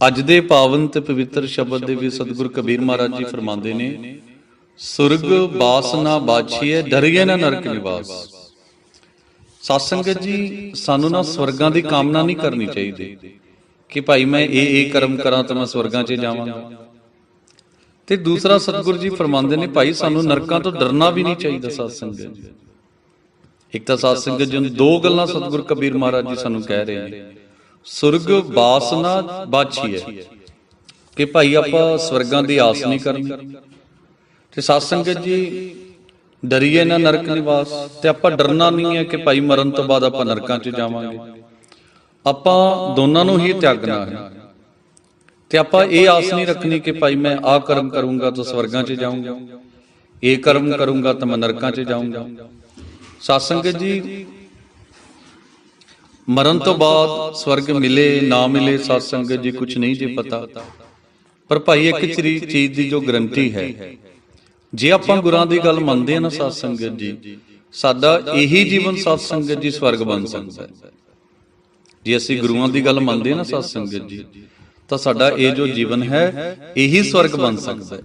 ਅੱਜ ਦੇ ਪਾਵਨ ਤੇ ਪਵਿੱਤਰ ਸ਼ਬਦ ਦੇ ਵਿੱਚ ਸਤਿਗੁਰ ਕਬੀਰ ਮਹਾਰਾਜ ਜੀ ਫਰਮਾਉਂਦੇ ਨੇ, ਸੁਰਗ ਬਾਸ ਨਾ ਬਾਛੀਏ ਡਰੀਏ ਨਾ ਨਰਕ ਨਿਵਾਸ। ਸਤ ਜੀ, ਸਾਨੂੰ ਨਾ ਸਵਰਗਾਂ ਦੀ ਕਾਮਨਾ ਨਹੀਂ ਕਰਨੀ ਚਾਹੀਦੀ ਕਿ ਭਾਈ ਮੈਂ ਇਹ ਇਹ ਕਰਮ ਕਰਾਂ ਤਾਂ ਮੈਂ ਸਵਰਗਾਂ 'ਚ ਜਾਵਾਂਗਾ। ਤੇ ਦੂਸਰਾ ਸਤਿਗੁਰ ਜੀ ਫਰਮਾਉਂਦੇ ਨੇ, ਭਾਈ ਸਾਨੂੰ ਨਰਕਾਂ ਤੋਂ ਡਰਨਾ ਵੀ ਨਹੀਂ ਚਾਹੀਦਾ ਸਤਸੰਗਤ ਜੀ ਇੱਕ ਤਾਂ ਸਤਸੰਗਤ ਜੀ ਨੂੰ ਦੋ ਗੱਲਾਂ ਸਤਿਗੁਰ ਕਬੀਰ ਮਹਾਰਾਜ ਜੀ ਸਾਨੂੰ ਕਹਿ ਰਹੇ ਨੇ। ਸੁਰਗ ਬਾਸਨਾ ਬਾਛੀ ਕਿ ਭਾਈ ਆਪਾਂ ਸਵਰਗਾਂ ਦੀ ਆਸ ਨਹੀਂ ਕਰਨੀ। ਤੇ ਸਤ ਸੰਗਤ ਜੀ, ਡਰੀਏ ਨਾ ਨਰਕ ਨਿਵਾਸ। ਤੇ ਆਪਾਂ ਡਰਨਾ ਨਹੀਂ ਹੈ ਕਿ ਭਾਈ ਮਰਨ ਤੋਂ ਬਾਅਦ ਆਪਾਂ ਨਰਕਾਂ 'ਚ ਜਾਵਾਂਗੇ। ਆਪਾਂ ਦੋਨਾਂ ਨੂੰ ਹੀ ਤਿਆਗਣਾ ਹੈ। ਤੇ ਆਪਾਂ ਇਹ ਆਸ ਨਹੀਂ ਰੱਖਣੀ ਕਿ ਭਾਈ ਮੈਂ ਆਹ ਕਰਮ ਕਰੂੰਗਾ ਤਾਂ ਸਵਰਗਾਂ 'ਚ ਜਾਊਂਗਾ। ਇਹ ਕਰਮ ਕਰੂੰਗਾ ਤਾਂ ਮੈਂ ਨਰਕਾਂ 'ਚ ਜਾਊਂਗਾ। ਸਤ ਸੰਗਤ ਜੀ ਮਰਨ ਤੋਂ ਬਾਅਦ ਸਵਰਗ ਮਿਲੇ, ਨਾ ਮਿਲੇ ਸਤ ਸੰਗਤ ਜੀ ਕੁਝ ਨਹੀਂ ਜੇ ਪਤਾ। ਪਰ ਭਾਈ, ਇੱਕ ਚੀਜ਼ ਦੀ ਜੋ ਗਰੰਟੀ ਹੈ, ਜੇ ਆਪਾਂ ਗੁਰਾਂ ਦੀ ਗੱਲ ਮੰਨਦੇ ਹਾਂ ਨਾ ਸਤ ਸੰਗਤ ਜੀ, ਸਾਡਾ ਇਹੀ ਜੀਵਨ ਸਤ ਸੰਗਤ ਜੀ, ਸਵਰਗ ਬਣ ਸਕਦਾ ਹੈ। ਜੇ ਅਸੀਂ ਗੁਰੂਆਂ ਦੀ ਗੱਲ ਮੰਨਦੇ ਹਾਂ ਨਾ ਸਤ ਸੰਗਤ ਜੀ, ਤਾਂ ਸਾਡਾ ਇਹ ਜੋ ਜੀਵਨ ਹੈ, ਇਹੀ ਸਵਰਗ ਬਣ ਸਕਦਾ ਹੈ।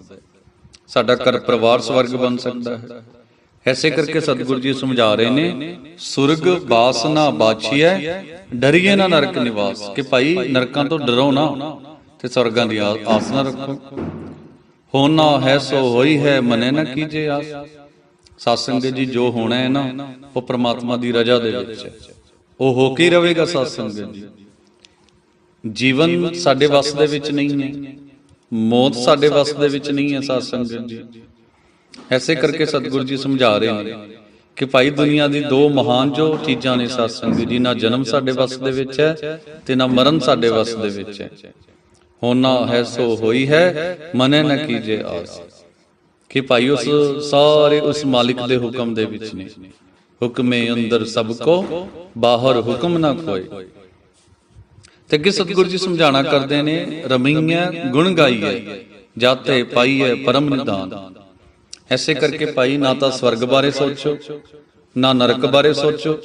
ਸਾਡਾ ਘਰ ਪਰਿਵਾਰ ਸਵਰਗ ਬਣ ਸਕਦਾ ਹੈ। ਐਸੇ ਕਰਕੇ ਸਤਿਗੁਰੂ ਜੀ ਸਮਝਾ ਰਹੇ ਨੇ ਸੁਰਗ ਬਾਸ ਨਾ ਬਾਛੀਐ ਡਰੀਏ ਨਾ ਨਰਕ ਨਿਵਾਸ ਕਿ ਭਾਈ ਨਰਕਾਂ ਤੋਂ ਡਰੋ ਨਾ ਤੇ ਸਵਰਗਾਂ ਦੀ ਆਸ ਨਾ ਰੱਖੋ। ਹੋਣਾ ਹੈ ਸੋ ਹੋਈ ਹੈ ਮਨੇ ਨਾ ਕੀਜੇ ਆਸ। ਸਤ ਸੰਗਤ ਜੀ ਜੋ ਹੋਣਾ ਹੈ ਨਾ ਉਹ ਪ੍ਰਮਾਤਮਾ ਦੀ ਰਜ਼ਾ ਦੇ ਵਿੱਚ ਹੈ। ਉਹ ਹੋ ਕੇ ਰਹੇਗਾ ਸਤ ਸੰਗਤ ਜੀ। ਜੀਵਨ ਸਾਡੇ ਵੱਸ ਦੇ ਵਿੱਚ ਨਹੀਂ ਹੈ। ਮੌਤ ਸਾਡੇ ਵੱਸ ਦੇ ਵਿੱਚ ਨਹੀਂ ਹੈ ਸਤ ਸੰਗਤ ਜੀ। ਐਸੇ ਕਰਕੇ ਸਤਿਗੁਰੂ ਜੀ ਸਮਝਾ ਰਹੇ ਨੇ ਕਿ ਭਾਈ ਦੁਨੀਆ ਦੀ ਦੋ ਮਹਾਨ ਜੋ ਚੀਜ਼ਾਂ ਨੇ ਸਤ ਸੰਗਤ ਜੀ ਨਾ ਜਨਮ ਸਾਡੇ ਵੱਸ ਦੇ ਵਿੱਚ ਹੈ ਤੇ ਨਾ ਮਰਨ ਸਾਡੇ ਵੱਸ ਦੇ ਵਿੱਚ ਹੈ। ਹੋਣਾ ਹੈ ਸੋ ਹੋਈ ਹੈ ਮਨੇ ਨਾ ਕੀਜੇ ਆਸ। ਕਿ ਭਾਈ ਉਸ ਸਾਰੇ ਉਸ ਮਾਲਿਕ ਦੇ ਹੁਕਮ ਦੇ ਵਿੱਚ ਨੇ। ਹੁਕਮੇ ਅੰਦਰ ਸਭ ਕੋ ਬਾਹਰ ਹੁਕਮ ਨਾ ਕੋਏ ਤੇ ਅੱਗੇ ਸਤਿਗੁਰੂ ਜੀ ਸਮਝਾਣਾ ਕਰਦੇ ਨੇ ਰਮਈਆਂ ਗੁਣ ਗਾਈਏ ਜਾਤੇ ਪਾਈਏ ਪਰਮ ਨਿਦਾਨ। ਐਸੇ ਕਰਕੇ ਭਾਈ ਨਾ ਤਾਂ ਸਵਰਗ ਬਾਰੇ ਸੋਚੋ, ਨਾ ਨਰਕ ਬਾਰੇ ਸੋਚੋ।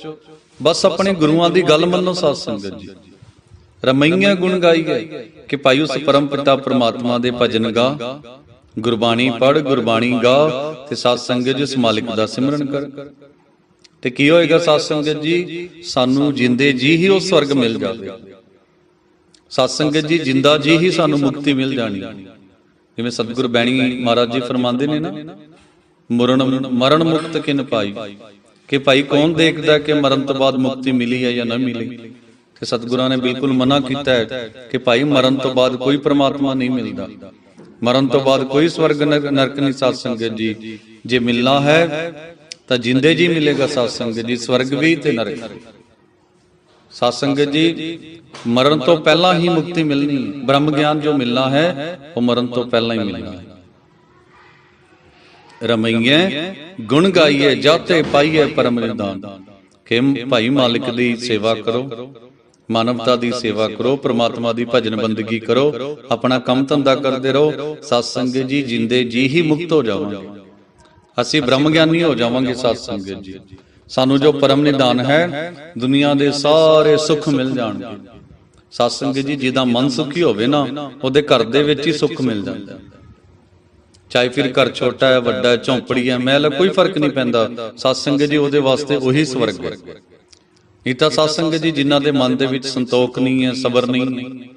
ਬਸ ਆਪਣੇ ਗੁਰੂਆਂ ਦੀ ਗੱਲ ਮੰਨੋ ਸਾਧ ਸੰਗਤ ਜੀ। ਰਮਈਆਂ ਗੁਣ ਗਾਈਏ ਕਿ ਭਾਈ ਉਸ ਪਰਮ ਪਿਤਾ ਪ੍ਰਮਾਤਮਾ ਦੇ ਭਜਨ ਗਾ। ਗੁਰਬਾਣੀ ਪੜ ਗੁਰਬਾਣੀ ਗਾ ਤੇ ਸਾਧ ਸੰਗਤ ਜੀ ਉਸ ਮਾਲਿਕ ਦਾ ਸਿਮਰਨ ਕਰ। ਤੇ ਕੀ ਹੋਏਗਾ ਸਾਧ ਸੰਗਤ ਜੀ? ਸਾਨੂੰ ਜਿੰਦੇ ਜੀ ਹੀ ਉਹ ਸਵਰਗ ਮਿਲ ਜਾਵੇ। ਸਤ ਜੀ, ਜਿੰਦਾ ਜੀ ਹੀ ਸਾਨੂੰ ਮੁਕਤੀ ਮਿਲ ਜਾਣੀ। ਜਿਵੇਂ ਸਤਿਗੁਰ ਬੈਣੀ ਮਹਾਰਾਜ ਜੀ ਫਰਮਾਉਂਦੇ ਨੇ ਨਾ, ਮਰਨ ਮਰਨ ਮੁਕਤ ਕਿਨ ਪਾਈ? ਕਿ ਭਾਈ ਕੌਣ ਦੇਖਦਾ ਕਿ ਮਰਨ ਤੋਂ ਬਾਅਦ ਮੁਕਤੀ ਮਿਲੀ ਹੈ ਜਾਂ ਨਹੀਂ ਮਿਲੀ? ਤੇ ਸਤਿਗੁਰਾਂ ਨੇ ਬਿਲਕੁਲ ਮਨਾ ਕੀਤਾ ਹੈ ਕਿ ਭਾਈ ਮਰਨ ਤੋਂ ਬਾਅਦ ਕੋਈ ਪ੍ਰਮਾਤਮਾ ਨਹੀਂ ਮਿਲਦਾ। ਮਰਨ ਤੋਂ ਬਾਅਦ ਕੋਈ ਸਵਰਗ ਨਰਕ ਨਰਕ ਨਹੀਂ ਸਤ ਸੰਗਤ ਜੀ। ਜੇ ਮਿਲਣਾ ਹੈ ਤਾਂ ਜਿੰਦੇ ਜੀ ਮਿਲੇਗਾ ਸਤ ਸੰਗਤ ਜੀ। ਸਵਰਗ ਵੀ ਤੇ ਨਰਕ। ਵੀ ਸਤ ਸੰਗਤ ਜੀ, ਮਰਨ ਤੋਂ ਪਹਿਲਾਂ ਹੀ ਮੁਕਤੀ ਮਿਲਣੀ ਹੈ ਬ੍ਰਹਮ ਗਿਆਨ ਜੋ ਮਿਲਣਾ ਹੈ, ਉਹ ਮਰਨ ਤੋਂ ਪਹਿਲਾਂ ਹੀ ਮਿਲਣਾ ਹੈ। ਰਮਈਏ, ਗੁਣ ਗਾਈਏ, ਜਾਤੇ ਪਾਈਏ ਪਰਮ ਨਿਦਾਨ। ਕਿ ਭਾਈ ਮਾਲਿਕ ਦੀ ਸੇਵਾ ਕਰੋ, ਮਾਨਵਤਾ ਦੀ ਸੇਵਾ ਕਰੋ, ਪ੍ਰਮਾਤਮਾ ਦੀ ਭਜਨ ਬੰਦਗੀ ਕਰੋ, ਆਪਣਾ ਕੰਮ ਧੰਦਾ ਕਰਦੇ ਰਹੋ, ਸਤ ਸੰਗਤ ਜੀ, ਜਿੰਦੇ ਜੀ ਹੀ ਮੁਕਤ ਹੋ ਜਾਵਾਂਗੇ। ਅਸੀਂ ਬ੍ਰਹਮ ਗਿਆਨੀ ਹੋ ਜਾਵਾਂਗੇ, ਸਤ ਸੰਗਤ ਜੀ। ਸਾਨੂੰ ਜੋ ਪਰਮ ਨਿਦਾਨ ਹੈ, ਦੁਨੀਆ ਦੇ ਸਾਰੇ ਸੁੱਖ ਮਿਲ ਜਾਣਗੇ। ਸਤਸੰਗ ਜੀ, ਜਿਹਦਾ ਮਨ ਸੁਖੀ ਹੋਵੇ ਨਾ, ਉਹਦੇ ਘਰ ਦੇ ਵਿੱਚ ਹੀ ਸੁੱਖ ਮਿਲ ਜਾਂਦਾ। ਚਾਹੇ ਫਿਰ ਘਰ ਛੋਟਾ ਹੈ, ਵੱਡਾ ਹੈ, ਝੌਂਪੜੀ ਹੈ, ਮਹਿਲ ਕੋਈ ਫ਼ਰਕ ਨਹੀਂ ਪੈਂਦਾ। ਸਤਸੰਗ ਜੀ, ਉਹਦੇ ਵਾਸਤੇ ਉਹੀ ਸਵਰਗ ਹੈ। ਇਹ ਤਾਂ ਸਤਸੰਗ ਜੀ, ਜਿਨ੍ਹਾਂ ਦੇ ਮਨ ਦੇ ਵਿੱਚ ਸੰਤੋਖ ਨਹੀਂ ਹੈ, ਸਬਰ ਨਹੀਂ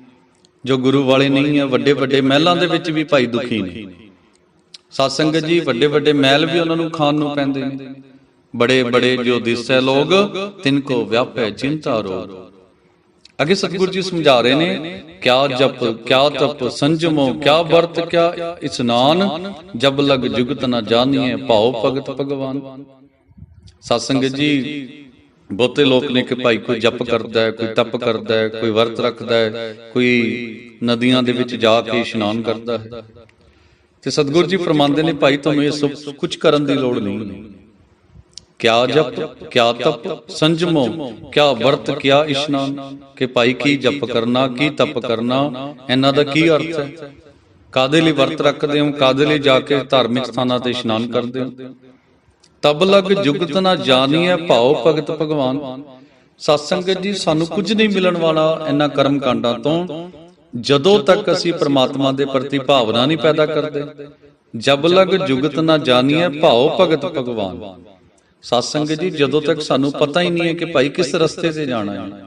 ਜੋ ਗੁਰੂ ਵਾਲੇ ਨਹੀਂ ਹੈ ਵੱਡੇ ਵੱਡੇ ਮਹਿਲਾਂ ਦੇ ਵਿੱਚ ਵੀ ਭਾਈ ਦੁਖੀ ਨੇ ਸਤਸੰਗ ਜੀ ਵੱਡੇ ਵੱਡੇ ਮਹਿਲ ਵੀ ਉਹਨਾਂ ਨੂੰ ਖਾਣ ਨੂੰ ਪੈਂਦੇ ਨੇ। ਬੜੇ ਬੜੇ ਜੋ ਦਿਸੈ ਲੋਗ ਤਿਨ ਕੋ ਵਿਆਪੈ ਚਿੰਤਾ ਅਗੇ ਸਤਿਗੁਰੂ ਜੀ ਸਮਝਾ ਰਹੇ ਨੇ, ਕਿਆ ਜਪ, ਕਿਆ ਤਪ ਸੰਜਮੋ, ਕਿਆ ਵਰਤ, ਕਿਆ ਇਸਨਾਨ ਜਬ ਲਗ ਜੁਗਤ ਨਾ ਜਾਣੀਏ ਭਾਉ ਭਗਤ ਭਗਵਾਨ। ਸਤ ਸੰਗਤ ਜੀ, ਬਹੁਤੇ ਲੋਕ ਨੇ ਕਿ ਭਾਈ ਕੋਈ ਜਪ ਕਰਦਾ ਹੈ, ਕੋਈ ਤਪ ਕਰਦਾ ਹੈ, ਕੋਈ ਵਰਤ ਰੱਖਦਾ ਹੈ, ਕੋਈ ਨਦੀਆਂ ਦੇ ਵਿੱਚ ਜਾ ਕੇ ਇਸ਼ਨਾਨ ਕਰਦਾ ਹੈ। ਤੇ ਸਤਿਗੁਰੂ ਜੀ ਫਰਮਾਉਂਦੇ ਨੇ, ਭਾਈ, ਤੁਹਾਨੂੰ ਇਹ ਕੁਝ ਕਰਨ ਦੀ ਲੋੜ ਨਹੀਂ। ਕਿਆ ਜਪ, ਕਿਆ ਤਪ, ਸੰਜਮੋ, ਕਿਆ ਵਰਤ, ਕਿਆ ਇਸ਼ਨਾਨ, ਕਿ ਭਾਈ ਕੀ ਜਪ ਕਰਨਾ, ਕੀ ਤਪ ਕਰਨਾ, ਇਹਨਾਂ ਦਾ ਕੀ ਅਰਥ ਹੈ? ਕਾਦੇ ਲਈ ਵਰਤ ਰੱਖਦੇ ਹੋ? ਕਾਦੇ ਲਈ ਜਾ ਕੇ ਧਾਰਮਿਕ ਸਥਾਨਾਂ ਤੇ ਇਸ਼ਨਾਨ ਕਰਦੇ ਹੋ? ਤਬ ਲਗ ਜੁਗਤ ਨਾ ਜਾਣੀਐ ਭਾਉ ਭਗਤ ਭਗਵਾਨ। ਸਤ ਸੰਗਤ ਜੀ, ਸਾਨੂੰ ਕੁਝ ਨਹੀਂ ਮਿਲਣ ਵਾਲਾ ਇਹਨਾਂ ਕਰਮ ਕਾਂਡਾਂ ਤੋਂ। ਜਦੋਂ ਤੱਕ ਅਸੀਂ ਪ੍ਰਮਾਤਮਾ ਦੇ ਪ੍ਰਤੀ ਭਾਵਨਾ ਨਹੀਂ ਪੈਦਾ ਕਰਦੇ, ਜਬ ਲਗ ਜੁਗਤ ਨਾ ਜਾਣੀਏ ਭਾਉ ਭਗਤ ਭਗਵਾਨ। ਸਤਸੰਗ ਜੀ ਜਦੋਂ ਤੱਕ ਸਾਨੂੰ ਪਤਾ ਹੀ ਨਹੀਂ ਹੈ ਕਿ ਭਾਈ ਕਿਸ ਰਸਤੇ ਤੇ ਜਾਣਾ ਹੈ।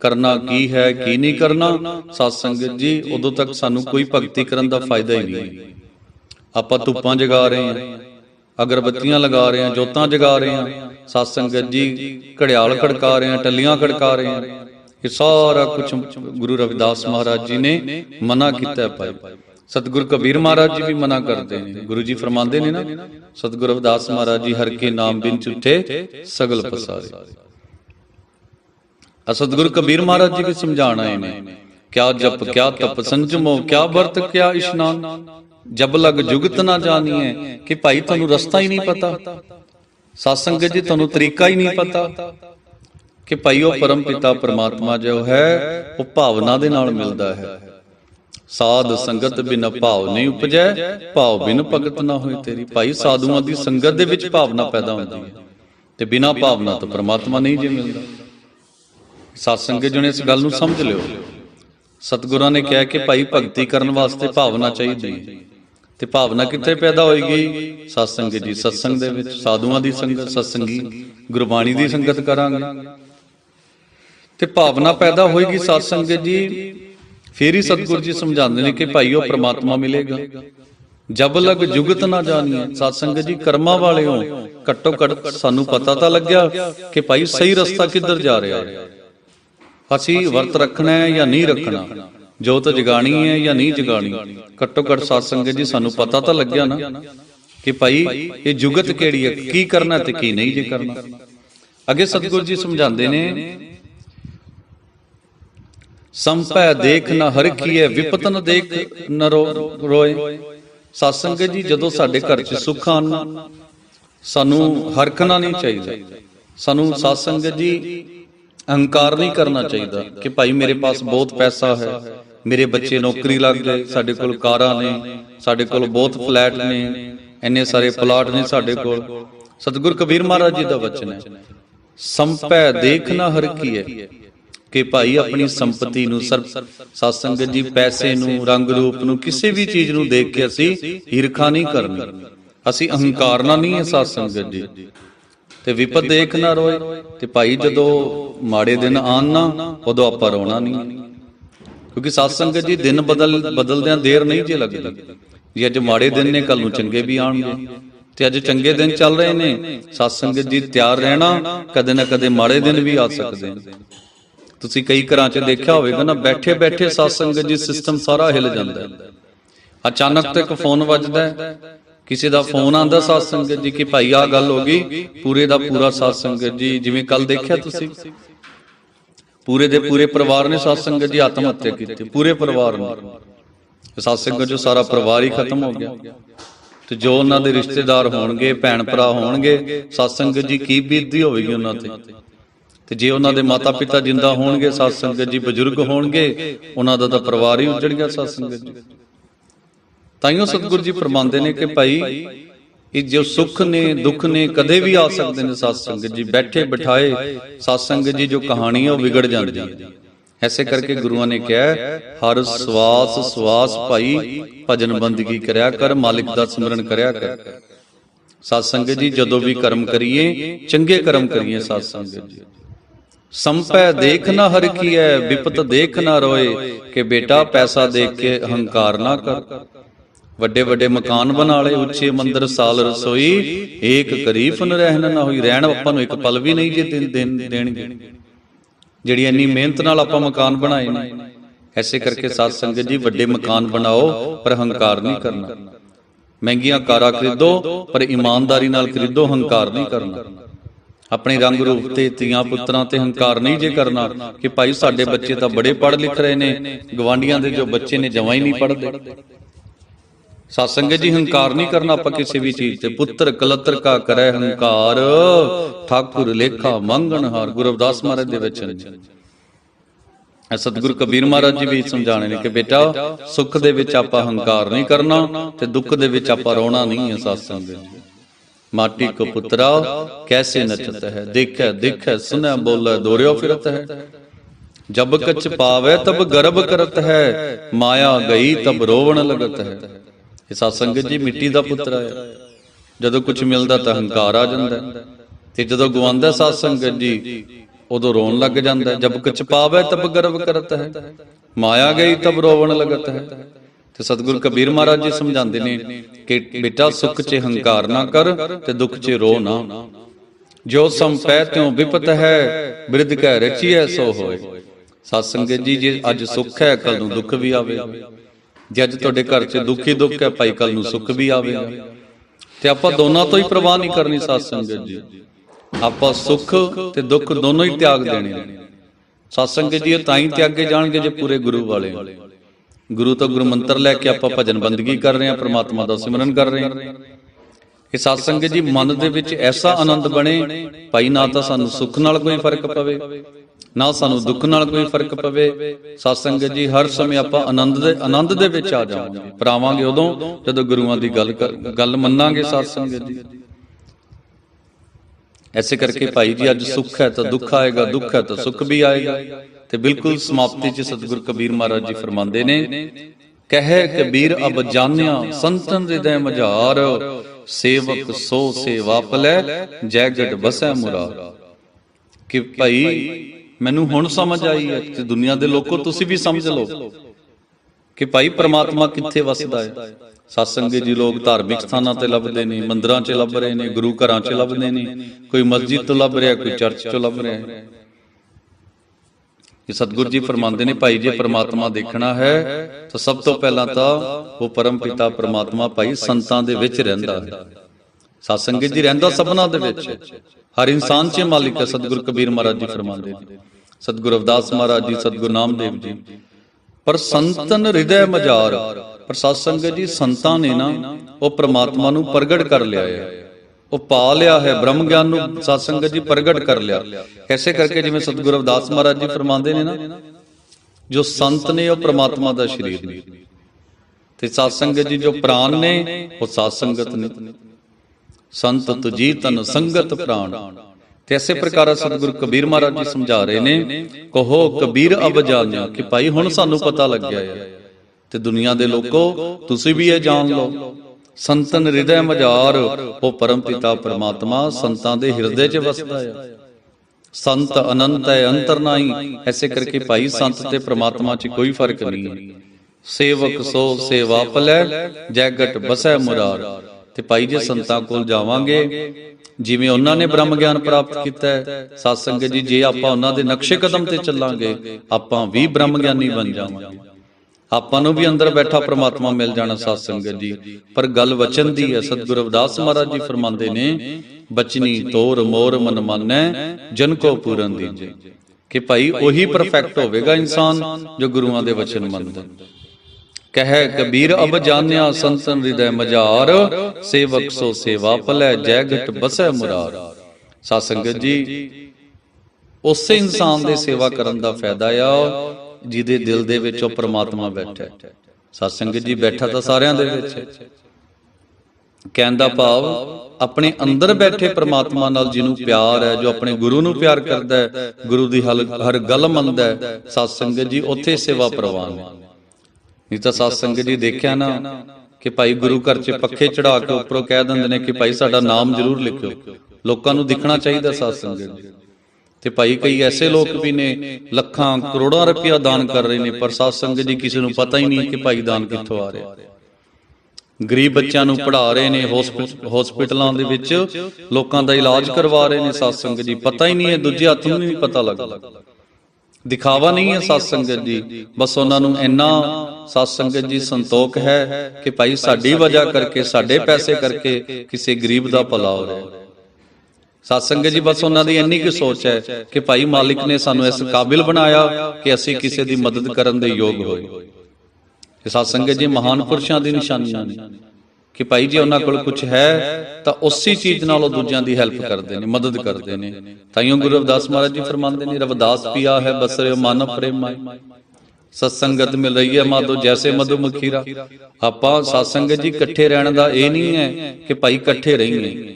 ਕਰਨਾ ਕੀ ਹੈ ਕੀ ਨਹੀਂ ਕਰਨਾ ਸਤਸੰਗ ਜੀ ਉਦੋਂ ਤੱਕ ਸਾਨੂੰ ਕੋਈ ਭਗਤੀ ਕਰਨ ਦਾ ਫਾਇਦਾ ਹੀ ਨਹੀਂ। ਆਪਾਂ ਧੁੱਪਾਂ ਜਗਾ ਰਹੇ ਹਾਂ ਅਗਰਬੱਤੀਆਂ ਲਗਾ ਰਹੇ ਹਾਂ ਜੋਤਾਂ ਜਗਾ ਰਹੇ ਹਾਂ ਸਤ ਸੰਗਤ ਜੀ ਘੜਿਆਲ ਖੜਕਾ ਰਹੇ ਹਾਂ ਟੱਲੀਆਂ ਖੜਕਾ ਰਹੇ ਹਾਂ। ਇਹ ਸਾਰਾ ਕੁਝ ਗੁਰੂ ਰਵਿਦਾਸ ਮਹਾਰਾਜ ਜੀ ਨੇ ਮਨਾ ਕੀਤਾ ਹੈ ਭਾਈ। ਸਤਿਗੁਰ ਕਬੀਰ ਮਹਾਰਾਜ ਜੀ ਵੀ ਮਨਾ ਕਰਦੇ ਨੇ। ਗੁਰੂ ਜੀ ਫਰਮਾਉਂਦੇ ਨੇ ਨਾ, ਸਤਿਗੁਰ ਰਵਿਦਾਸ ਮਹਾਰਾਜ ਜੀ, ਹਰ ਕੇ ਨਾਮ ਬਿਨ ਝੂਠੇ, ਸਗਲ ਪਸਾਰੇ। ਆ ਕਬੀਰ ਮਹਾਰਾਜ ਜੀ ਵੀ ਸਮਝਾਣ ਆਏ ਨੇ, ਕਿਆ ਜਪ, ਕਿਆ ਤਪ ਸੰਜਮੋ, ਕਿਆ ਵਰਤ, ਕਿਆ ਇਸ਼ਨਾਨ। ਜਬ ਲਗ ਜੁਗਤ ਨਾ ਜਾਣੀਏ ਕਿ ਭਾਈ ਤੁਹਾਨੂੰ ਰਸਤਾ ਹੀ ਨਹੀਂ ਪਤਾ ਸਤਸੰਗ ਜੀ ਤੁਹਾਨੂੰ ਤਰੀਕਾ ਹੀ ਨਹੀਂ ਪਤਾ ਕਿ ਭਾਈ ਉਹ ਪਰਮ ਪਿਤਾ, ਪਰਮਾਤਮਾ ਜੋ ਹੈ, ਉਹ ਭਾਵਨਾ ਦੇ ਨਾਲ ਮਿਲਦਾ ਹੈ। ਸਾਧ ਸੰਗਤ ਬਿਨ ਭਾਵ ਨਹੀਂ ਉਪਜੈ, ਭਾਵ ਬਿਨ ਭਗਤ ਨਾ ਹੋਏ ਤੇਰੀ ਭਾਈ। ਸਾਧੂਆਂ ਦੀ ਸੰਗਤ ਦੇ ਵਿੱਚ ਭਾਵਨਾ ਪੈਦਾ ਹੁੰਦੀ ਹੈ ਤੇ ਬਿਨਾ ਭਾਵਨਾ ਤੋਂ ਪਰਮਾਤਮਾ ਨਹੀਂ ਜੇ ਮਿਲਦਾ। ਸਤ ਸੰਗਤ ਜਣੇ, ਇਸ ਗੱਲ ਨੂੰ ਸਮਝ ਲਿਓ। ਸਤਿਗੁਰਾਂ ਨੇ ਕਿਹਾ ਕਿ ਭਾਈ, ਭਗਤੀ ਕਰਨ ਵਾਸਤੇ ਭਾਵਨਾ ਚਾਹੀਦੀ ਹੈ ਤੇ ਭਾਵਨਾ ਕਿੱਥੇ ਪੈਦਾ ਹੋਏਗੀ? ਸਤ ਸੰਗਤ ਜੀ, ਸਤਸੰਗ ਦੇ ਵਿੱਚ ਸਾਧੂਆਂ ਦੀ ਸੰਗਤ, ਸਤਸੰਗੀ ਗੁਰਬਾਣੀ ਦੀ ਸੰਗਤ ਕਰਾਂਗੇ। ਤੇ ਭਾਵਨਾ ਪੈਦਾ ਹੋਏਗੀ ਸਤ ਸੰਗਤ ਜੀ ਫੇਰ ਹੀ ਸਤਿਗੁਰੂ ਜੀ ਸਮਝਾਉਂਦੇ ਨੇ ਕਿ ਭਾਈ ਉਹ ਪ੍ਰਮਾਤਮਾ ਮਿਲੇਗਾ। ਜਬ ਲਗ ਜੁਗਤ ਨਾ ਜਾਣੀਏ। ਸਤ ਸੰਗਤ ਜੀ ਕਰਮਾਂ ਵਾਲਿਓ ਘੱਟੋ ਘੱਟ ਸਾਨੂੰ ਪਤਾ ਤਾਂ ਲੱਗਿਆ ਕਿ ਭਾਈ ਸਹੀ ਰਸਤਾ ਕਿੱਧਰ ਜਾ ਰਿਹਾ ਹੈ। ਅਸੀਂ ਵਰਤ ਰੱਖਣਾ ਹੈ ਜਾਂ ਨਹੀਂ ਰੱਖਣਾ? ਜੋਤ ਜਗਾਣੀ ਹੈ ਜਾਂ ਨਹੀਂ ਜਗਾਣੀ? ਘੱਟੋ ਘੱਟ ਸਤ ਸੰਗਤ ਜੀ ਸਾਨੂੰ ਪਤਾ ਤਾਂ ਲੱਗਿਆ ਨਾ ਕਿ ਭਾਈ ਇਹ ਜੁਗਤ ਕਿਹੜੀ ਹੈ? ਕੀ ਕਰਨਾ ਤੇ ਕੀ ਨਹੀਂ ਜੇ ਕਰਨਾ? ਅੱਗੇ ਸਤਿਗੁਰੂ ਜੀ ਸਮਝਾਉਂਦੇ ਨੇ ਸੰਪੈ ਦੇਖ ਨ ਹਰ ਕੀਏ ਵਿਪਤਨ ਦੇਖ ਨ ਰੋ- ਰੋਏ। ਸਤ ਜੀ, ਜਦੋਂ ਸਾਡੇ ਘਰ 'ਚ ਸੁੱਖ ਆਣ ਸਾਨੂੰ ਹਰਕਣਾ ਨਹੀਂ ਚਾਹੀਦਾ। ਸਾਨੂੰ ਸਤ ਜੀ, ਅਹੰਕਾਰ ਨਹੀਂ ਕਰਨਾ ਚਾਹੀਦਾ ਕਿ ਭਾਈ ਮੇਰੇ ਪਾਸ ਬਹੁਤ ਪੈਸਾ ਹੈ, ਮੇਰੇ ਬੱਚੇ ਨੌਕਰੀ ਲੱਗ ਗਏ, ਸਾਡੇ ਕੋਲ ਕਾਰਾਂ ਨੇ, ਸਾਡੇ ਕੋਲ ਬਹੁਤ ਫਲੈਟ ਨੇ, ਇੰਨੇ ਸਾਰੇ ਪਲਾਟ ਨੇ ਸਾਡੇ ਕੋਲ। ਸਤਿਗੁਰ ਕਬੀਰ ਮਹਾਰਾਜ ਜੀ ਦਾ ਵਚਨ ਹੈ ਸੰਪੈ ਦੇਖਣਾ ਹਰ ਕੀ ਹੈ ਕਿ ਭਾਈ ਆਪਣੀ ਸੰਪਤੀ ਨੂੰ ਸਤ ਸੰਗਤ ਜੀ ਪੈਸੇ ਨੂੰ ਰੰਗ ਰੂਪ ਨੂੰ ਕਿਸੇ ਵੀ ਚੀਜ਼ ਨੂੰ ਦੇਖ ਕੇ ਅਸੀਂ ਈਰਖਾ ਨਹੀਂ ਕਰਨੀ। ਅਸੀਂ ਅਹੰਕਾਰ ਨਾਲ ਨਹੀਂ ਹੈ ਸਤ ਸੰਗਤ ਜੀ। ਤੇ ਵਿਪਤ ਦੇਖ ਨਾ ਰੋਏ। ਤੇ ਭਾਈ ਜਦੋਂ ਮਾੜੇ ਦਿਨ ਆਣ ਨਾ ਉਦੋਂ ਆਪਾਂ ਰੋਣਾ ਨਹੀਂ। ਕਿਉਂਕਿ ਸਤ ਸੰਗਤ ਜੀ ਦਿਨ ਬਦਲ ਬਦਲਦਿਆਂ ਦੇਰ ਨਹੀਂ ਜੇ ਲੱਗਦੀ। ਜੇ ਅੱਜ ਮਾੜੇ ਦਿਨ ਨੇ ਕੱਲ ਨੂੰ ਚੰਗੇ ਵੀ ਆਣਗੇ ਤੇ ਅੱਜ ਚੰਗੇ ਦਿਨ ਚੱਲ ਰਹੇ ਨੇ। ਸਤ ਸੰਗਤ ਜੀ ਤਿਆਰ ਰਹਿਣਾ ਕਦੇ ਨਾ ਕਦੇ ਮਾੜੇ ਦਿਨ ਵੀ ਆ ਸਕਦੇ ਨੇ ਤੁਸੀਂ ਕਈ ਘਰਾਂ 'ਚ ਦੇਖਿਆ ਹੋਵੇਗਾ ਨਾ, ਬੈਠੇ ਬੈਠੇ ਸਤ ਜੀ ਸਿਸਟਮ ਸਾਰਾ ਹਿਲ ਜਾਂਦਾ ਹੈ। ਅਚਾਨਕ ਤੇ ਇੱਕ ਫੋਨ ਵੱਜਦਾ ਹੈ, ਕਿਸੇ ਦਾ ਫੋਨ ਆਂਦਾ ਸਤ ਸੰਗਤ ਜੀ ਕਿ ਭਾਈ ਆ ਗੱਲ ਹੋ ਗਈ, ਪੂਰੇ ਦਾ ਪੂਰਾ ਸਤ ਸੰਗਤ ਜੀ, ਜਿਵੇਂ ਕੱਲ ਦੇਖਿਆ ਤੁਸੀਂ। ਪੂਰੇ ਦੇ ਪੂਰੇ ਪਰਿਵਾਰ ਨੇ ਸਤ ਸੰਗਤ ਜੀ ਆਤਮ ਹੱਤਿਆ ਕੀਤੀ, ਪੂਰੇ ਪਰਿਵਾਰ ਨੇ। ਸਤ ਸੰਗਤ ਜੋ ਸਾਰਾ ਪਰਿਵਾਰ ਹੀ ਖਤਮ ਹੋ ਗਿਆ। ਤੇ ਜੋ ਉਹਨਾਂ ਦੇ ਰਿਸ਼ਤੇਦਾਰ ਹੋਣਗੇ, ਭੈਣ ਭਰਾ ਹੋਣਗੇ ਸਤ ਸੰਗਤ ਜੀ ਕੀ ਬੀਤਦੀ ਹੋਵੇਗੀ ਉਹਨਾਂ ਤੇ? ਤੇ ਜੇ ਉਹਨਾਂ ਦੇ ਮਾਤਾ ਪਿਤਾ ਜਿੰਦਾ ਹੋਣਗੇ ਸਤ ਸੰਗਤ ਜੀ ਬਜ਼ੁਰਗ ਹੋਣਗੇ ਉਹਨਾਂ ਦਾ ਤਾਂ ਪਰਿਵਾਰ ਹੀ ਉੱਜੜ ਗਿਆ ਸਤ ਸੰਗਤ ਜੀ। ਤਾਈਓ ਸਤਿਗੁਰੂ ਜੀ ਫਰਮਾਉਂਦੇ ਨੇ ਕਿ ਭਾਈ ਇਹ ਜੋ ਸੁੱਖ ਨੇ ਦੁੱਖ ਨੇ ਕਦੇ ਵੀ ਆ ਸਕਦੇ ਨੇ ਸਤ ਸੰਗਤ ਜੀ। ਬੈਠੇ ਬਿਠਾਏ ਸਤ ਸੰਗਤ ਜੀ ਜੋ ਕਹਾਣੀ ਹੈ ਉਹ ਵਿਗੜ ਜਾਂਦੀ ਹੈ ਐਸੇ ਕਰਕੇ ਗੁਰੂਆਂ ਨੇ ਕਿਹਾ ਹਰ ਸਵਾਸ ਸਵਾਸ ਭਾਈ ਭਜਨ ਬੰਦਗੀ ਕਰਿਆ ਕਰ ਮਾਲਿਕ ਦਾ ਸਿਮਰਨ ਕਰਿਆ ਕਰ। ਸਤ ਸੰਗਤ ਜੀ ਜਦੋਂ ਵੀ ਕਰਮ ਕਰੀਏ ਚੰਗੇ ਕਰਮ ਕਰੀਏ ਸਤ ਸੰਗਤ ਜੀ। ਸੰਪੈ ਦੇਖ ਨਾ ਹਰ ਕੀ ਹੈ ਵਿਪਤ ਦੇਖ ਨਾ ਰੋਏ, ਕਿ ਬੇਟਾ ਪੈਸਾ ਦੇਖ ਕੇ ਹੰਕਾਰ ਨਾ ਕਰ। ਵੱਡੇ ਵੱਡੇ ਮਕਾਨ ਬਣਾ ਲਏ, ਉੱਚੇ ਮੰਦਰ, ਸਾਲ ਰਸੋਈ, ਏਕ ਕਰੀਫ ਰਹਿਣ ਨਾ ਹੋਈ, ਰਹਿਣ ਆਪਾਂ ਨੂੰ ਇੱਕ ਪਲ ਵੀ ਨਹੀਂ ਜੇ ਦੇਣ- ਦੇਣ- ਦੇਣਗੇ। ਜਿਹੜੀ ਇੰਨੀ ਮਿਹਨਤ ਨਾਲ ਆਪਾਂ ਮਕਾਨ ਬਣਾਏ ਨੇ, ਐਸੇ ਕਰਕੇ ਸਾਧ ਸੰਗਤ ਜੀ, ਵੱਡੇ ਮਕਾਨ ਬਣਾਓ, ਪਰ ਹੰਕਾਰ ਨਹੀਂ ਕਰਨਾ। ਮਹਿੰਗੀਆਂ ਕਾਰਾਂ ਖਰੀਦੋ, ਪਰ ਇਮਾਨਦਾਰੀ ਨਾਲ ਖਰੀਦੋ, ਹੰਕਾਰ ਨਹੀਂ ਕਰਨਾ। ਆਪਣੇ ਰੰਗ ਰੂਪ ਤੇ ਧੀਆਂ ਪੁੱਤਰਾਂ ਤੇ ਹੰਕਾਰ ਨਹੀਂ ਜੇ ਕਰਨਾ ਕਿ ਭਾਈ ਸਾਡੇ ਬੱਚੇ ਤਾਂ ਬੜੇ ਪੜ੍ਹ ਲਿਖ ਰਹੇ ਨੇ ਗਵਾਂਡੀਆਂ ਦੇ ਜੋ ਬੱਚੇ ਨੇ ਜਮਾਂ ਹੀ ਨਹੀਂ ਪੜ੍ਹਦੇ। ਸਤ ਸੰਗਤ ਜੀ, ਹੰਕਾਰ ਨਹੀਂ ਕਰਨਾ ਆਪਾਂ ਕਿਸੇ ਵੀ ਚੀਜ਼ ਤੇ। ਪੁੱਤਰ ਕਲਤਰ ਕਾ ਕਰੈ ਹੰਕਾਰ, ਠਾਕੁਰ ਲੇਖਾ ਮੰਗਣ ਹਾਰ। ਗੁਰੂ ਰਵਿਦਾਸ ਮਹਾਰਾਜ ਦੇ ਵਚਨ ਨੇ। ਸਤਿਗੁਰੂ ਕਬੀਰ ਮਹਾਰਾਜ ਜੀ ਵੀ ਸਮਝਾਣੇ ਨੇ ਕਿ ਬੇਟਾ, ਸੁੱਖ ਦੇ ਵਿੱਚ ਆਪਾਂ ਹੰਕਾਰ ਨਹੀਂ ਕਰਨਾ ਤੇ ਦੁੱਖ ਦੇ ਵਿੱਚ ਆਪਾਂ ਰੋਣਾ ਨਹੀਂ ਹੈ ਸਤ ਸੰਗਤ ਮਾਟੀ ਕੋ ਪੁੱਤਰਾ ਕੈਸੇ ਨਚਤ ਹੈ ਦੇਖੈ ਦੇਖੈ ਸੁਨੈ ਬੋਲੇ ਦੋਰਿਓ ਫਿਰਤ ਹੈ ਜਬ ਕਛ ਪਾਵੇ ਤਬ ਗਰਭ ਕਰਤ ਹੈ ਮਾਇਆ ਗਈ ਤਬ ਰੋਵਣ ਲਗਤ ਹੈ ਇਹ ਸਾਧ ਸੰਗਤ ਜੀ ਮਿੱਟੀ ਦਾ ਪੁੱਤਰ ਹੈ ਜਦੋਂ ਕੁਝ ਮਿਲਦਾ ਤਾਂ ਹੰਕਾਰ ਆ ਜਾਂਦਾ। ਤੇ ਜਦੋਂ ਗਵਾਉਂਦਾ ਸਾਧ ਸੰਗਤ ਜੀ ਉਦੋਂ ਰੋਣ ਲੱਗ ਜਾਂਦਾ। ਜਬ ਕਛ ਪਾਵੇ ਤਬ ਗਰਭ ਕਰਤ ਹੈ ਮਾਇਆ ਗਈ ਤਬ ਰੋਵਣ ਲਗਤ ਹੈ ਤੇ ਸਤਿਗੁਰੂ ਕਬੀਰ ਮਹਾਰਾਜ ਜੀ ਸਮਝਾਉਂਦੇ ਨੇ ਕਿ ਬੇਟਾ ਸੁਖ 'ਚ ਹੰਕਾਰ ਨਾ ਕਰ ਤੇ ਦੁੱਖ 'ਚ ਰੋ ਨਾ। ਜੋ ਸੰਪੈ ਤਿਉ ਵਿਪਤ ਹੈ, ਬਿਰਧ ਕੈ ਰਚੀਐ ਸੋ ਹੋਏ। ਸਤ ਸੰਗਤ ਜੀ, ਜੇ ਅੱਜ ਸੁੱਖ ਹੈ ਕੱਲ ਨੂੰ ਦੁੱਖ ਵੀ ਆਵੇ। ਜੇ ਅੱਜ ਤੁਹਾਡੇ ਘਰ 'ਚ ਦੁੱਖ ਹੀ ਦੁੱਖ ਹੈ, ਭਾਈ ਕੱਲ ਨੂੰ ਸੁੱਖ ਵੀ ਆਵੇ। ਤੇ ਆਪਾਂ ਦੋਨਾਂ ਤੋਂ ਹੀ ਪ੍ਰਵਾਹ ਨਹੀਂ ਕਰਨੀ ਸਤ ਸੰਗਤ ਜੀ। ਆਪਾਂ ਸੁੱਖ ਤੇ ਦੁੱਖ ਦੋਨੋਂ ਹੀ ਤਿਆਗ ਦੇਣੇ ਨੇ। ਸੰਗਤ ਜੀ ਇਹ ਤਾਂ ਹੀ ਤਿਆਗੇ ਜਾਣਗੇ ਜੇ ਪੂਰੇ ਗੁਰੂ ਵਾਲੇ। ਗੁਰੂ ਤੋਂ ਗੁਰੂ ਮੰਤਰ ਲੈ ਕੇ ਆਪਾਂ ਭਜਨ ਬੰਦਗੀ ਕਰ ਰਹੇ ਹਾਂ, ਪ੍ਰਮਾਤਮਾ ਦਾ ਸਿਮਰਨ ਕਰ ਰਹੇ ਹਾਂ। ਇਹ ਸਤ ਸੰਗਤ ਜੀ, ਮਨ ਦੇ ਵਿੱਚ ਐਸਾ ਆਨੰਦ ਬਣੇ, ਭਾਈ ਨਾ ਤਾਂ ਸਾਨੂੰ ਸੁੱਖ ਨਾਲ ਕੋਈ ਫ਼ਰਕ ਪਵੇ, ਨਾ ਸਾਨੂੰ ਦੁੱਖ ਨਾਲ ਕੋਈ ਫ਼ਰਕ ਪਵੇ। ਸਤ ਸੰਗਤ ਜੀ, ਹਰ ਸਮੇਂ ਆਪਾਂ ਆਨੰਦ ਦੇ ਆਨੰਦ ਦੇ ਵਿੱਚ ਆ ਜਾਵਾਂਗੇ ਪਰਾਵਾਂਗੇ ਉਦੋਂ ਜਦੋਂ ਗੁਰੂਆਂ ਦੀ ਗੱਲ ਕਰ- ਗੱਲ ਮੰਨਾਂਗੇ ਸਤ ਸੰਗਤ ਜੀ। ਐਸੇ ਕਰਕੇ ਭਾਈ ਜੀ, ਅੱਜ ਸੁੱਖ ਹੈ ਤਾਂ ਦੁੱਖ ਆਏਗਾ, ਦੁੱਖ ਹੈ ਤਾਂ ਸੁੱਖ ਵੀ ਆਏਗਾ। ਤੇ ਬਿਲਕੁਲ ਸਮਾਪਤੀ ਚ ਸਤਿਗੁਰ ਕਬੀਰ ਮਹਾਰਾਜ ਜੀ ਫਰਮਾਉਂਦੇ ਨੇ, ਕਹੇ ਕਬੀਰ, ਅਬ ਜਾਣਿਆ ਸੰਤਨ ਹਿਰਦੈ ਮਝਾਰ, ਸੇਵਕ ਸੋ ਸੇਵਾ ਪਲੈ ਜੈ ਗੜ ਬਸੈ ਮੁਰਾਰ। ਕਿ ਭਾਈ, ਮੈਨੂੰ ਹੁਣ ਸਮਝ ਆਈ ਹੈ ਤੇ ਦੁਨੀਆ ਦੇ ਲੋਕੋ ਤੁਸੀਂ ਵੀ ਸਮਝ ਲਓ ਕਿ ਭਾਈ ਪ੍ਰਮਾਤਮਾ ਕਿੱਥੇ ਵਸਦਾ ਹੈ। ਸਤਸੰਗੇ ਜੀ ਲੋਕ ਧਾਰਮਿਕ ਸਥਾਨਾਂ ਤੇ ਲੱਭਦੇ ਨੇ, ਮੰਦਿਰਾਂ 'ਚ ਲੱਭ ਰਹੇ ਨੇ, ਗੁਰੂ ਘਰਾਂ 'ਚ ਲੱਭਦੇ ਨੇ, ਕੋਈ ਮਸਜਿਦ ਤੋਂ ਲੱਭ ਰਿਹਾ, ਕੋਈ ਚਰਚ 'ਚੋਂ ਲੱਭ ਰਿਹਾ। ਹੈ ਸਤਿਗੁਰੂ ਜੀ ਫਰਮਾਉਂਦੇ ਨੇ, ਭਾਈ, ਜੇ ਪ੍ਰਮਾਤਮਾ ਦੇਖਣਾ ਹੈ, ਤਾਂ ਸਭ ਤੋਂ ਪਹਿਲਾਂ ਤਾਂ ਉਹ ਪਰਮ ਪਿਤਾ ਪ੍ਰਮਾਤਮਾ ਭਾਈ ਸੰਤਾਂ ਦੇ ਵਿੱਚ ਰਹਿੰਦਾ ਹੈ। ਸਤਸੰਗਤ ਜੀ ਰਹਿੰਦਾ ਸਭਨਾ ਦੇ ਵਿੱਚ। ਹਰ ਇਨਸਾਨ 'ਚ ਮਾਲਿਕ ਹੈ, ਸਤਿਗੁਰੂ ਕਬੀਰ ਮਹਾਰਾਜ ਜੀ ਫਰਮਾਉਂਦੇ ਨੇ। ਸਤਿਗੁਰੂ ਅਵਦਾਸ ਮਹਾਰਾਜ ਜੀ, ਸਤਿਗੁਰੂ ਨਾਮਦੇਵ ਜੀ। ਪਰ ਸੰਤਨ ਹਿਰਦੈ ਮਜਾਰ ਪਰ ਸਤਸੰਗਤ ਜੀ, ਸੰਤਾਂ ਨੇ ਨਾ ਉਹ ਪ੍ਰਮਾਤਮਾ ਨੂੰ ਪ੍ਰਗਟ ਕਰ ਲਿਆ ਹੈ। ਉਹ ਪਾ ਲਿਆ ਹੈ, ਬ੍ਰਹਮ ਗਿਆਨ ਨੂੰ ਸਤਸੰਗਤ ਜੀ ਪ੍ਰਗਟ ਕਰ ਲਿਆ। ਐਸੇ ਕਰਕੇ ਜਿਵੇਂ ਸਤਿਗੁਰੂ ਅਵਦਾਸ ਮਹਾਰਾਜ ਜੀ ਫਰਮਾਉਂਦੇ ਨੇ ਨਾ, ਜੋ ਸੰਤ ਨੇ ਉਹ ਪ੍ਰਮਾਤਮਾ ਦਾ ਸ਼ਰੀਰ ਨੇ। ਤੇ ਸਤਸੰਗਤ ਜੀ ਜੋ ਪ੍ਰਾਨ ਨੇ, ਉਹ ਸਤਸੰਗਤ ਨੇ। ਸੰਤ ਤੁਜੀ ਤਨ ਸੰਗਤ ਪ੍ਰਾਣ ਤੇ ਐਸੇ ਪ੍ਰਕਾਰ ਸਤਿਗੁਰੂ ਕਬੀਰ ਮਹਾਰਾਜ ਜੀ ਸਮਝਾ ਰਹੇ ਨੇ, ਕਹੋ ਕਬੀਰ ਅਬ ਜਾਣਿਆ ਕਿ ਭਾਈ ਹੁਣ ਸਾਨੂੰ ਪਤਾ ਲੱਗਿਆ ਹੈ ਤੇ ਦੁਨੀਆ ਦੇ ਲੋਕੋ, ਤੁਸੀਂ ਵੀ ਇਹ ਜਾਣ ਲਓ। ਸੰਤਨ ਹਿਰਦੈ ਮਝਾਰ, ਉਹ ਪਰਮ ਪਿਤਾ ਪਰਮਾਤਮਾ ਸੰਤਾਂ ਦੇ ਹਿਰਦੇ 'ਚ ਵਸਦਾ ਹੈ ਸੰਤ ਅਨੰਤ ਹੈ, ਅੰਤਰ ਨਹੀਂ, ਐਸੇ ਕਰਕੇ ਭਾਈ ਸੰਤ ਤੇ ਪ੍ਰਮਾਤਮਾ 'ਚ ਕੋਈ ਫ਼ਰਕ ਨਹੀਂ। ਹੈ ਸੇਵਕ ਸੋ ਸੇਵਾ ਪਲੈ ਜੈਗਟ ਬਸੈ ਮੁਰਾਰ। ਤੇ ਭਾਈ ਜੇ ਸੰਤਾਂ ਕੋਲ ਜਾਵਾਂਗੇ, ਜਿਵੇਂ ਉਹਨਾਂ ਨੇ ਬ੍ਰਹਮ ਗਿਆਨ ਪ੍ਰਾਪਤ ਕੀਤਾ ਹੈ, ਸਤ ਜੀ, ਜੇ ਆਪਾਂ ਉਹਨਾਂ ਦੇ ਨਕਸ਼ੇ ਕਦਮ ਤੇ ਚੱਲਾਂਗੇ, ਆਪਾਂ ਵੀ ਬ੍ਰਹਮ ਗਿਆਨੀ ਬਣ ਜਾਵਾਂਗੇ। ਆਪਾਂ ਨੂੰ ਵੀ ਅੰਦਰ ਬੈਠਾ ਪ੍ਰਮਾਤਮਾ ਮਿਲ ਜਾਣਾ ਸਤ ਸੰਗਤ ਜੀ। ਪਰ ਗੱਲ ਵਚਨ ਦੀ ਹੈ, ਸਤਿਗੁਰੂ ਰਵਿਦਾਸ ਮਹਾਰਾਜ ਜੀ ਫਰਮਾਉਂਦੇ ਨੇ, ਬਚਨੀ ਤੋਰ ਮੋਰ ਮਨ ਮਾਨੈ, ਜਨ ਕੋ ਪੂਰਨ ਦੀਜੇ। ਕਿ ਭਾਈ ਉਹੀ ਪਰਫੈਕਟ ਹੋਵੇਗਾ ਇਨਸਾਨ ਜੋ ਗੁਰੂਆਂ ਦੇ ਵਚਨ ਮੰਨਦਾ ਕਹੈ, ਕਬੀਰ, ਅਬ ਜਾਣਿਆ ਸੰਤਨ ਹਿਰਦੈ ਮਝਾਰ, ਸੇਵਕ ਸੋ ਸੇਵਾ ਭਲੈ, ਜੈ ਘਟ ਬਸੈ ਮੁਰਾਰ। ਸਤ ਸੰਗਤ ਜੀ, ਉਸੇ ਇਨਸਾਨ ਦੇ ਸੇਵਾ ਕਰਨ ਦਾ ਫਾਇਦਾ ਆ ਜਿਹਦੇ ਦਿਲ ਦੇ ਵਿੱਚ ਉਹ ਪ੍ਰਮਾਤਮਾ ਬੈਠਾ ਹੈ। ਸਤ ਸੰਗਤ ਜੀ ਬੈਠਾ ਤਾਂ ਸਾਰਿਆਂ ਦੇ ਵਿੱਚ ਹੈ। ਕਹਿਣ ਭਾਵ, ਆਪਣੇ ਅੰਦਰ ਬੈਠੇ ਪ੍ਰਮਾਤਮਾ ਨਾਲ ਜਿਹਨੂੰ ਪਿਆਰ ਹੈ, ਜੋ ਆਪਣੇ ਗੁਰੂ ਨੂੰ ਪਿਆਰ ਕਰਦਾ ਹੈ, ਗੁਰੂ ਦੀ ਹਲ- ਹਰ ਗੱਲ ਮੰਨਦਾ ਹੈ ਸਤ ਸੰਗਤ ਜੀ ਉੱਥੇ ਸੇਵਾ ਪ੍ਰਵਾਨ ਹੈ। ਨਹੀਂ ਤਾਂ ਸਤ ਸੰਗਤ ਜੀ ਦੇਖਿਆ ਨਾ ਕਿ ਭਾਈ ਗੁਰੂ ਘਰ 'ਚ ਪੱਖੇ ਚੜਾ ਕੇ ਉੱਪਰੋਂ ਕਹਿ ਦਿੰਦੇ ਨੇ ਕਿ ਭਾਈ ਸਾਡਾ ਨਾਮ ਜ਼ਰੂਰ ਲਿਖਿਓ। ਲੋਕਾਂ ਨੂੰ ਦਿਖਣਾ ਚਾਹੀਦਾ ਸਤ ਸੰਗਤ ਜੀ। ਤੇ ਭਾਈ ਕਈ ਐਸੇ ਲੋਕ ਵੀ ਨੇ ਲੱਖਾਂ ਕਰੋੜਾਂ ਰੁਪਇਆ ਦਾਨ ਕਰ ਰਹੇ ਨੇ ਪਰ ਸਤ ਸੰਗਤ ਜੀ ਕਿਸੇ ਨੂੰ ਪਤਾ ਹੀ ਨਹੀਂ ਕਿ ਭਾਈ ਦਾਨ ਕਿੱਥੋਂ ਆ ਰਿਹਾ। ਗਰੀਬ ਬੱਚਿਆਂ ਨੂੰ ਪੜ੍ਹਾ ਰਹੇ ਨੇ ਹੌਸਪੀ- ਹੌਸਪੀਟਲਾਂ ਦੇ ਵਿੱਚ ਲੋਕਾਂ ਦਾ ਇਲਾਜ ਕਰਵਾ ਰਹੇ ਨੇ ਸਤ ਸੰਗਤ ਜੀ। ਪਤਾ ਹੀ ਨਹੀਂ ਹੈ ਦੂਜੇ ਹੱਥ ਨੂੰ ਨਹੀਂ ਪਤਾ ਲੱਗਦਾ। ਦਿਖਾਵਾ ਨਹੀਂ ਹੈ ਸਤ ਸੰਗਤ ਜੀ। ਬਸ ਉਹਨਾਂ ਨੂੰ ਇੰਨਾ ਸਤ ਸੰਗਤ ਜੀ ਸੰਤੋਖ ਹੈ ਕਿ ਭਾਈ ਸਾਡੀ ਵਜ੍ਹਾ ਕਰਕੇ ਸਾਡੇ ਪੈਸੇ ਕਰਕੇ ਕਿਸੇ ਗਰੀਬ ਦਾ ਭਲਾ ਹੋ ਰਿਹਾ ਸਤਸੰਗ ਜੀ, ਬਸ ਉਹਨਾਂ ਦੀ ਇੰਨੀ ਕੁ ਸੋਚ ਹੈ ਕਿ ਭਾਈ ਮਾਲਿਕ ਨੇ ਸਾਨੂੰ ਇਸ ਕਾਬਿਲ ਬਣਾਇਆ ਕਿ ਅਸੀਂ ਕਿਸੇ ਦੀ ਮਦਦ ਕਰਨ ਦੇ ਯੋਗ ਹੋਏ। ਕਿ ਸਤ ਜੀ, ਮਹਾਨ ਪੁਰਸ਼ਾਂ ਦੀ ਨਿਸ਼ਾਨੀਆਂ ਨੇ ਕਿ ਭਾਈ ਜੇ ਉਹਨਾਂ ਕੋਲ ਕੁਝ ਹੈ, ਤਾਂ ਉਸੇ ਚੀਜ਼ ਨਾਲ ਉਹ ਦੂਜਿਆਂ ਦੀ ਹੈਲਪ ਕਰਦੇ ਨੇ, ਮਦਦ ਕਰਦੇ ਨੇ। ਤਾਈਓ ਗੁਰੂ ਰਵਿਦਾਸ ਮਹਾਰਾਜ ਜੀ ਫਰਮਾਉਂਦੇ ਨੇ, ਰਵਿਦਾਸ ਪਿਆ ਹੈ ਬਸਰੇ ਮਨ ਪ੍ਰੇਮਾਈ ਸਤਸੰਗਤ ਮਿਲ ਰਹੀ ਹੈ ਮਾਧੋ, ਜੈਸੇ ਮਧੂ ਮਖੀਰਾ ਆਪਾਂ ਸਤਸੰਗ ਜੀ, ਇਕੱਠੇ ਰਹਿਣ ਦਾ ਇਹ ਨਹੀਂ ਹੈ ਕਿ ਭਾਈ ਇਕੱਠੇ ਰਹੀਏ।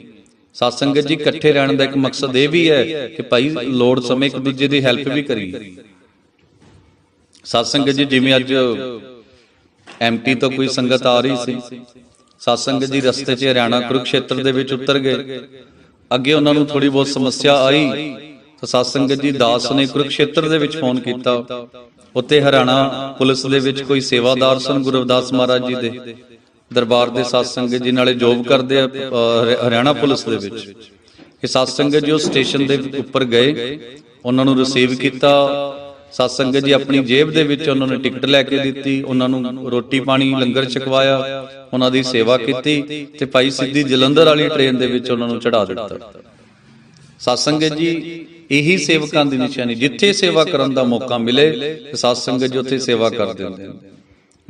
ਸਤ ਸੰਗਤ ਜੀ, ਇਕੱਠੇ ਰਹਿਣ ਦਾ ਇੱਕ ਮਕਸਦ ਇਹ ਵੀ ਹੈ ਕਿ ਭਾਈ ਲੋੜ ਸਮੇਂ ਇੱਕ ਦੂਜੇ ਦੀ ਹੈਲਪ ਵੀ ਕਰੀਏ। ਸਤਸੰਗ ਜੀ, ਜਿਵੇਂ ਅੱਜ ਐਮਪੀ ਤੋਂ ਕੋਈ ਸੰਗਤ ਆ ਰਹੀ ਸੀ ਸਤਸੰਗ ਜੀ ਰਸਤੇ 'ਚ ਹਰਿਆਣਾ ਕੁਰੂਕਸ਼ੇਤਰ ਦੇ ਵਿੱਚ ਉਤਰ ਗਏ। ਅੱਗੇ ਉਹਨਾਂ ਨੂੰ ਥੋੜੀ ਬਹੁਤ ਸਮੱਸਿਆ ਆਈ, ਤਾਂ ਸਤਸੰਗ ਜੀ ਦਾਸ ਨੇ ਕੁਰੂਕਸ਼ੇਤਰ ਦੇ ਵਿੱਚ ਫੋਨ ਕੀਤਾ। ਉੱਥੇ ਹਰਿਆਣਾ ਪੁਲਿਸ ਦੇ ਵਿੱਚ ਕੋਈ ਸੇਵਾਦਾਰ ਸਨ, ਗੁਰੂ ਰਵਿਦਾਸ ਮਹਾਰਾਜ ਜੀ ਦੇ। ਦਰਬਾਰ ਦੇ ਸਤਸੰਗ ਜੀ ਨਾਲੇ ਜੋਬ ਕਰਦੇ ਆ ਹਰਿਆਣਾ ਪੁਲਿਸ ਦੇ ਵਿੱਚ। ਇਹ ਸਤਸੰਗ ਜੀ ਉਹ ਸਟੇਸ਼ਨ ਦੇ ਉੱਪਰ ਗਏ। ਉਹਨਾਂ ਨੂੰ ਰਿਸੀਵ ਕੀਤਾ। ਸਤਸੰਗ ਜੀ ਆਪਣੀ ਜੇਬ ਦੇ ਵਿੱਚ ਉਹਨਾਂ ਨੇ ਟਿਕਟ ਲੈ ਕੇ ਦਿੱਤੀ। ਉਹਨਾਂ ਨੂੰ ਰੋਟੀ ਪਾਣੀ ਲੰਗਰ ਛਕਵਾਇਆ। ਉਹਨਾਂ ਦੀ ਸੇਵਾ ਕੀਤੀ ਤੇ ਭਾਈ ਸਿੱਧੀ ਜਲੰਧਰ ਵਾਲੀ ਟ੍ਰੇਨ ਦੇ ਵਿੱਚ ਉਹਨਾਂ ਨੂੰ ਚੜਾ ਦਿੱਤਾ। ਸਤਸੰਗ ਜੀ ਇਹੀ ਸੇਵਕਾਂ ਦੀ ਨਿਸ਼ਾਨੀ। ਜਿੱਥੇ ਸੇਵਾ ਕਰਨ ਦਾ ਮੌਕਾ ਮਿਲੇ ਤੇ ਸਤਸੰਗ ਜੀ ਉੱਥੇ ਸੇਵਾ ਕਰ ਦਿੰਦੇ ਨੇ।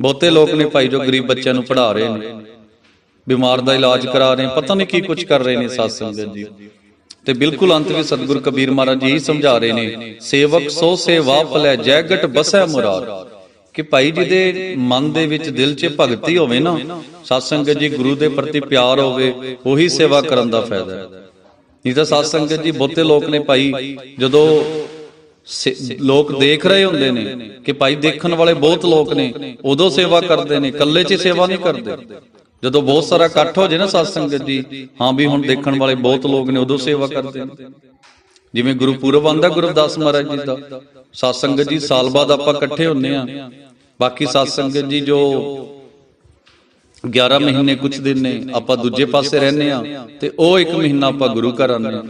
ਬਹੁਤੇ ਲੋਕ ਨੇ ਭਾਈ ਜੋ ਗਰੀਬ ਬੱਚਿਆਂ ਨੂੰ ਪੜ੍ਹਾ ਰਹੇ ਨੇ, ਬਿਮਾਰ ਦਾ ਇਲਾਜ ਕਰਾ ਰਹੇ ਪਤਾ ਨਹੀਂ ਕੀ ਕੁਝ ਕਰ ਰਹੇ ਨੇ ਸਤਸੰਗ ਜੀ। ਤੇ ਬਿਲਕੁਲ ਅੰਤ ਵਿੱਚ ਸਤਿਗੁਰ ਕਬੀਰ ਮਹਾਰਾਜ ਜੀ ਸਮਝਾ ਰਹੇ ਨੇ, ਸੇਵਕ ਸੋ ਸੇਵਾ ਫਲੈ ਜੈਗਟ ਬਸੈ ਮੁਰਾਦ। ਕਿ ਭਾਈ ਜੀ ਦੇ ਮਨ ਦੇ ਵਿੱਚ ਦਿਲ 'ਚ ਭਗਤੀ ਹੋਵੇ ਨਾ ਸਤਸੰਗ ਜੀ ਗੁਰੂ ਦੇ ਪ੍ਰਤੀ ਪਿਆਰ ਹੋਵੇ, ਉਹੀ ਸੇਵਾ ਕਰਨ ਦਾ ਫਾਇਦਾ ਹੈ। ਨਹੀਂ ਤਾਂ ਸਾਧ ਸੰਗਤ ਜੀ ਬਹੁਤੇ ਲੋਕ ਨੇ ਭਾਈ, ਜਦੋਂ ਲੋਕ ਦੇਖ ਰਹੇ ਹੁੰਦੇ ਨੇ ਕਿ ਭਾਈ ਦੇਖਣ ਵਾਲੇ ਬਹੁਤ ਲੋਕ ਨੇ ਉਦੋਂ ਸੇਵਾ ਕਰਦੇ ਨੇ ਇਕੱਲੇ 'ਚ ਸੇਵਾ ਨਹੀਂ ਕਰਦੇ। ਜਦੋਂ ਬਹੁਤ ਸਾਰਾ ਇਕੱਠ ਹੋ ਜੇ ਨਾ ਸਾਧ ਸੰਗਤ ਜੀ ਹਾਂ ਵੀ ਹੁਣ ਦੇਖਣ ਵਾਲੇ ਬਹੁਤ ਲੋਕ ਨੇ ਉਦੋਂ ਸੇਵਾ ਕਰਦੇ ਨੇ। ਜਿਵੇਂ ਗੁਰਪੁਰਬ ਆਂਦਾ ਗੁਰਦਾਸ ਮਹਾਰਾਜ ਜੀ ਦਾ। ਸਾਧ ਸੰਗਤ ਜੀ ਸਾਲ ਬਾਅਦ ਆਪਾਂ ਇਕੱਠੇ ਹੁੰਨੇ ਆ ਬਾਕੀ ਸਾਧ ਸੰਗਤ ਜੀ ਜੋ 11 ਮਹੀਨੇ ਕੁਝ ਦਿਨ ਨੇ ਆਪਾਂ ਦੂਜੇ ਪਾਸੇ ਰਹਿੰਦੇ ਆ ਤੇ ਉਹ ਇੱਕ ਮਹੀਨਾ ਆਪਾਂ ਗੁਰੂ ਘਰ ਆਉਂਦੇ ਆ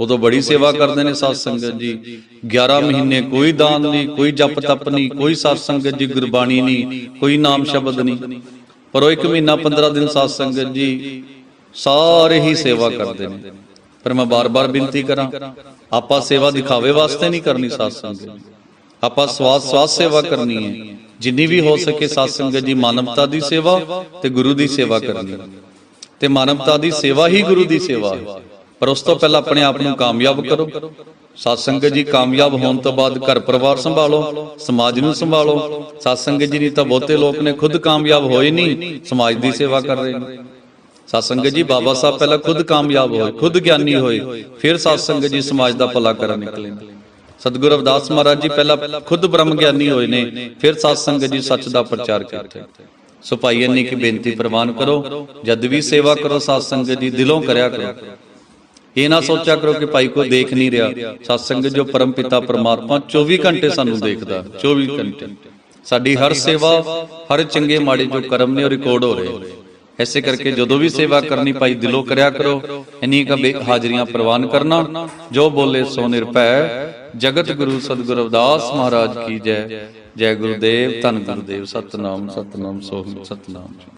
ਉਦੋਂ ਬੜੀ ਸੇਵਾ ਕਰਦੇ ਨੇ ਸਾਧ ਸੰਗਤ ਜੀ। 11 ਮਹੀਨੇ ਕੋਈ ਦਾਨ ਨਹੀਂ ਕੋਈ ਜਪ ਤਪ ਨਹੀਂ ਕੋਈ ਸਾਧ ਸੰਗਤ ਜੀ ਗੁਰਬਾਣੀ ਨਹੀਂ ਕੋਈ ਨਾਮ ਸ਼ਬਦ ਨਹੀਂ। ਪਰ ਉਹ ਇੱਕ ਮਹੀਨਾ 15 ਦਿਨ ਸਾਧ ਸੰਗਤ ਜੀ ਸਾਰੇ ਹੀ ਸੇਵਾ ਕਰਦੇ ਨੇ। ਪਰ ਮੈਂ ਬਾਰ-ਬਾਰ ਬੇਨਤੀ ਕਰਾਂ। ਆਪਾਂ ਸੇਵਾ ਦਿਖਾਵੇ ਵਾਸਤੇ ਨਹੀਂ ਕਰਨੀ ਸਾਧ ਸੰਗਤ ਜੀ। ਆਪਾਂ ਸਵਾਸ ਸਵਾਸ ਸੇਵਾ ਕਰਨੀ ਹੈ। ਜਿੰਨੀ ਵੀ ਹੋ ਸਕੇ ਸਾਧ ਸੰਗਤ ਜੀ ਮਾਨਵਤਾ ਦੀ ਸੇਵਾ ਤੇ ਗੁਰੂ ਦੀ ਸੇਵਾ ਕਰਨੀ। ਤੇ ਮਾਨਵਤਾ ਦੀ ਸੇਵਾ ਹੀ ਗੁਰੂ ਦੀ ਸੇਵਾ ਹੈ ਪਰ ਉਸ ਤੋਂ ਪਹਿਲਾਂ ਆਪਣੇ ਆਪ ਨੂੰ ਕਾਮਯਾਬ ਕਰੋ। ਸਾਧ ਸੰਗਤ ਜੀ ਕਾਮਯਾਬ ਹੋਣ ਤੋਂ ਬਾਅਦ ਘਰ ਪਰਿਵਾਰ ਸੰਭਾਲੋ, ਸਮਾਜ ਨੂੰ ਸੰਭਾਲੋ। ਸਾਧ ਸੰਗਤ ਜੀ ਨਹੀਂ ਤਾਂ ਬਹੁਤੇ ਲੋਕ ਨੇ ਖੁਦ ਕਾਮਯਾਬ ਹੋਏ ਨਹੀਂ, ਸਮਾਜ ਦੀ ਸੇਵਾ ਕਰ ਰਹੇ ਨੇ। ਸਾਧ ਸੰਗਤ ਜੀ ਬਾਬਾ ਸਾਹਿਬ ਪਹਿਲਾਂ ਖੁਦ ਕਾਮਯਾਬ ਹੋਏ, ਖੁਦ ਗਿਆਨੀ ਹੋਏ, ਫਿਰ ਸਾਧ ਸੰਗਤ ਜੀ ਸਮਾਜ ਦਾ ਭਲਾ ਕਰਨ ਨਿਕਲੇ ਸਤਿਗੁਰੂ ਰਵਿਦਾਸ ਮਹਾਰਾਜ ਜੀ ਪਹਿਲਾਂ ਖੁਦ ਬ੍ਰਹਮ ਗਿਆਨੀ ਹੋਏ ਨੇ, ਫਿਰ ਸਾਧ ਸੰਗਤ ਜੀ ਸੱਚ ਦਾ ਪ੍ਰਚਾਰ ਕੀਤਾ। ਸੋ ਭਾਈ ਇੰਨੀ ਕੀ ਬੇਨਤੀ ਪ੍ਰਵਾਨ ਕਰੋ, ਜਦ ਵੀ ਸੇਵਾ ਕਰੋ ਸਾਧ ਸੰਗਤ ਜੀ ਦਿਲੋਂ ਕਰਿਆ ਕਰੋ। ਇਹ ਨਾ ਸੋਚਿਆ ਕਰੋ ਕਿ ਭਾਈ ਕੋਈ ਦੇਖ ਨਹੀਂ ਰਿਹਾ। ਸਤਸੰਗ ਜੋ ਪਰਮ ਪਿਤਾ ਪਰਮਾਤਮਾ 24 ਘੰਟੇ ਸਾਨੂੰ ਦੇਖਦਾ 24 ਘੰਟੇ। ਸਾਡੀ ਹਰ ਸੇਵਾ, ਹਰ ਚੰਗੇ ਮਾੜੇ ਜੋ ਕਰਮ ਨੇ ਉਹ ਰਿਕਾਰਡ ਹੋ ਰਹੇ। ਐਸੇ ਕਰਕੇ ਜਦੋਂ ਵੀ ਸੇਵਾ ਕਰਨੀ ਭਾਈ ਦਿਲੋਂ ਕਰਿਆ ਕਰੋ। ਇਨੀ ਕਾ ਬੇ ਹਾਜ਼ਰੀਆਂ ਪ੍ਰਵਾਨ ਕਰਨਾ। ਜੋ ਬੋਲੇ ਸੋ ਨਿਰਭੈ। ਜਗਤ ਗੁਰੂ ਸਤਿਗੁਰ ਅਵਦਾਸ ਮਹਾਰਾਜ ਕੀ ਜੈ। ਜੈ ਗੁਰਦੇਵ, ਧੰਨ ਗੁਰਦੇਵ, ਸਤਨਾਮ ਸਤਨਾਮ ਸੋਹਣ ਸਤਨਾਮ।